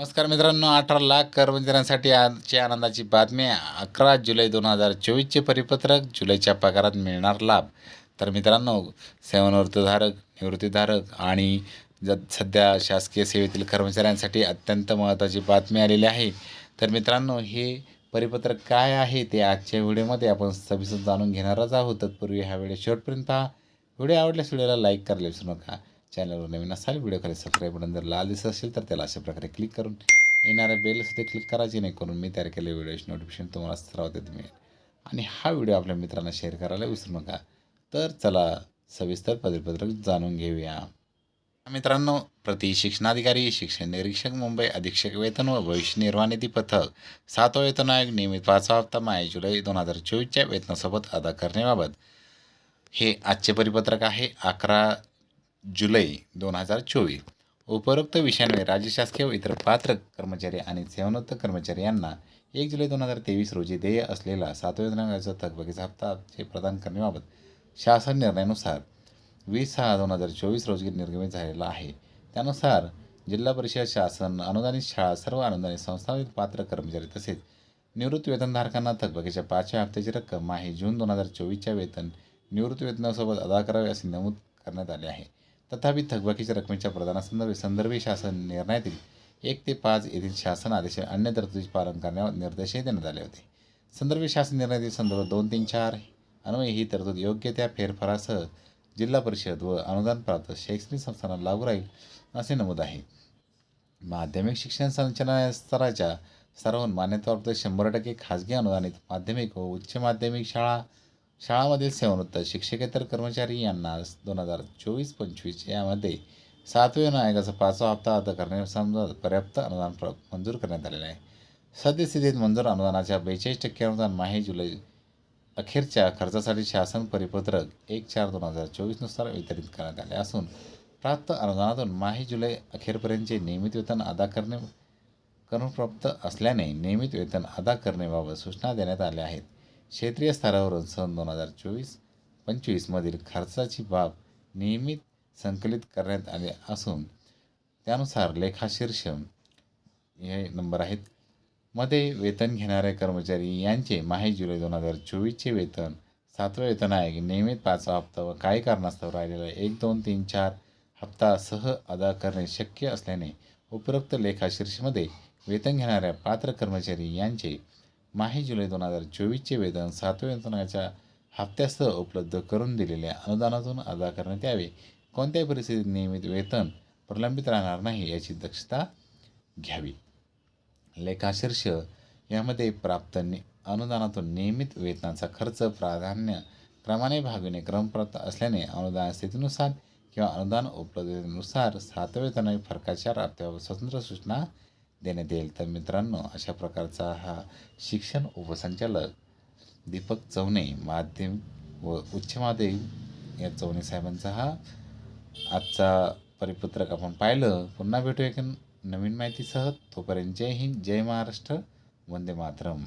नमस्कार मित्रांनो अठरा लाख कर्मचाऱ्यांसाठी आजची आनंदाची बातमी अकरा जुलै दोन हजार चोवीसचे परिपत्रक जुलैच्या पगारात मिळणार लाभ. तर मित्रांनो सेवानिवृत्तीधारक निवृत्तीधारक आणि ज सध्या शासकीय सेवेतील कर्मचाऱ्यांसाठी अत्यंत महत्त्वाची बातमी आलेली आहे. तर मित्रांनो हे परिपत्रक काय आहे ते आजच्या व्हिडिओमध्ये आपण सविस्तर जाणून घेणारच आहोत. तत्पूर्वी हा व्हिडिओ शेवटपर्यंत पहा. व्हिडिओ आवडल्यास व्हिडिओला लाईक करायला विसरू नका. चॅनलवर नवीन असाल व्हिडिओ खाली सबस्क्राईब बटन जर लाल दिसत असेल तर त्याला अशा प्रकारे क्लिक करून येणाऱ्या बेलसुद्धा क्लिक करायची नाही करून मी तयार केलेल्या व्हिडिओची नोटिफिकेशन तुम्हाला सर्वात येत मिळेल. आणि हा व्हिडिओ आपल्या मित्रांना शेअर करायला विसरू नका. तर चला सविस्तर पदपत्रक जाणून घेऊया. मित्रांनो प्रति शिक्षणाधिकारी शिक्षण निरीक्षक मुंबई अधीक्षक वेतन व भविष्य निर्वाह निधी पथक सातवा वेतन आयोग नियमित पाचवा हप्ता माय जुलै दोन हजार चोवीसच्या वेतनासोबत अदा करण्याबाबत हे आजचे परिपत्रक आहे. अकरा जुलै दोन हजार चोवीस. उपरोक्त विषयांमुळे राज्य शासकीय व इतर पात्र कर्मचारी आणि सेवानिवृत्त कर्मचारी यांना एक जुलै दोन हजार तेवीस रोजी देय असलेला सातव्या वेतनाचा थकबाकीचा हप्ता हे प्रदान करण्याबाबत शासन निर्णयानुसार वीस सहा दोन हजार चोवीस रोजी निर्गमित झालेला आहे. त्यानुसार जिल्हा परिषद शासन अनुदानित शाळा सर्व अनुदानित संस्थापित पात्र कर्मचारी तसेच निवृत्ती वेतनधारकांना थकबाकीच्या पाचव्या हप्त्याची रक्कम माही जून दोन हजार चोवीसच्या वेतन निवृत्ती वेतनासोबत अदा करावे असे नमूद करण्यात आले आहे. तथापि थकबाकीच्या रकमेच्या प्रदानासंदर्भी संदर्भी शासन निर्णयातील एक ते पाच येथील शासन आदेश अन्य तरतुदीचे पालन करण्यावर निर्देशही देण्यात आले होते. संदर्भी शासन निर्णयातील संदर्भ दोन तीन चार अन्वये ही तरतूद योग्य त्या फेरफारासह जिल्हा परिषद व अनुदान प्राप्त शैक्षणिक संस्थांना लागू राहील असे नमूद आहे. माध्यमिक शिक्षण संचालनालय स्तराच्या सर्व मान्यताप्राप्त शंभर टक्के खाजगी अनुदानित माध्यमिक व उच्च माध्यमिक शाळा शाळामधील सेवानिवृत्त शिक्षकेतर कर्मचारी यांना दोन हजार चोवीस पंचवीस यामध्ये सातवे आयोगाचा पाचवा हप्ता अदा करण्यासंदर्भात पर्याप्त अनुदान प्र मंजूर करण्यात आलेले आहे. सद्यस्थितीत मंजूर अनुदानाच्या बेचाळीस टक्के अनुदान माहे जुलै अखेरच्या खर्चासाठी शासन परिपत्रक एक चार दोन हजार चोवीसनुसार वितरित करण्यात आले असून प्राप्त अनुदानातून माहे जुलै अखेरपर्यंतचे नियमित वेतन अदा करणे करून प्राप्त असल्याने नियमित वेतन अदा करण्याबाबत सूचना देण्यात आल्या आहेत. क्षेत्रीय स्तरावरून सन दोन हजार चोवीस पंचवीसमधील खर्चाची बाब नियमित संकलित करण्यात आले असून त्यानुसार लेखाशीर्ष हे नंबर आहेत. मध्ये वेतन घेणारे कर्मचारी यांचे माहे जुलै दोन हजार चोवीसचे वेतन सातवे वेतन आयोग नियमित पाचवा हप्ता व काही कारणास्तव राहिलेला एक दोन तीन चार हप्ता सह अदा करणे शक्य असल्याने उपरोक्त लेखाशीर्षमध्ये वेतन घेणाऱ्या पात्र कर्मचारी यांचे माही जुलै दोन हजार चोवीसचे वेतन सातव्या वेतनाच्या हप्त्यासह उपलब्ध करून दिलेल्या अनुदानातून अदा करण्यात यावे. कोणत्याही परिस्थितीत नियमित वेतन प्रलंबित राहणार नाही याची दक्षता घ्यावी. लेखाशीर्ष यामध्ये प्राप्त नि अनुदानातून नियमित वेतनाचा खर्च प्राधान्य क्रमाने भागविणे क्रमप्राप्त असल्याने अनुदान स्थितीनुसार किंवा अनुदान उपलब्धतेनुसार सातव्या वेतनाने फरकाच्या राबत्यावर स्वतंत्र सूचना देण्यात येईल. तर मित्रांनो अशा प्रकारचा हा शिक्षण उपसंचालक दीपक चवणे माध्यम व उच्च माध्यमिक या चवणे साहेबांचा हा आजचा परिपत्रक आपण पाहिलं. पुन्हा भेटूया की नवीन माहितीसह. तोपर्यंत जय हिंद जय महाराष्ट्र. वंदे मातरम.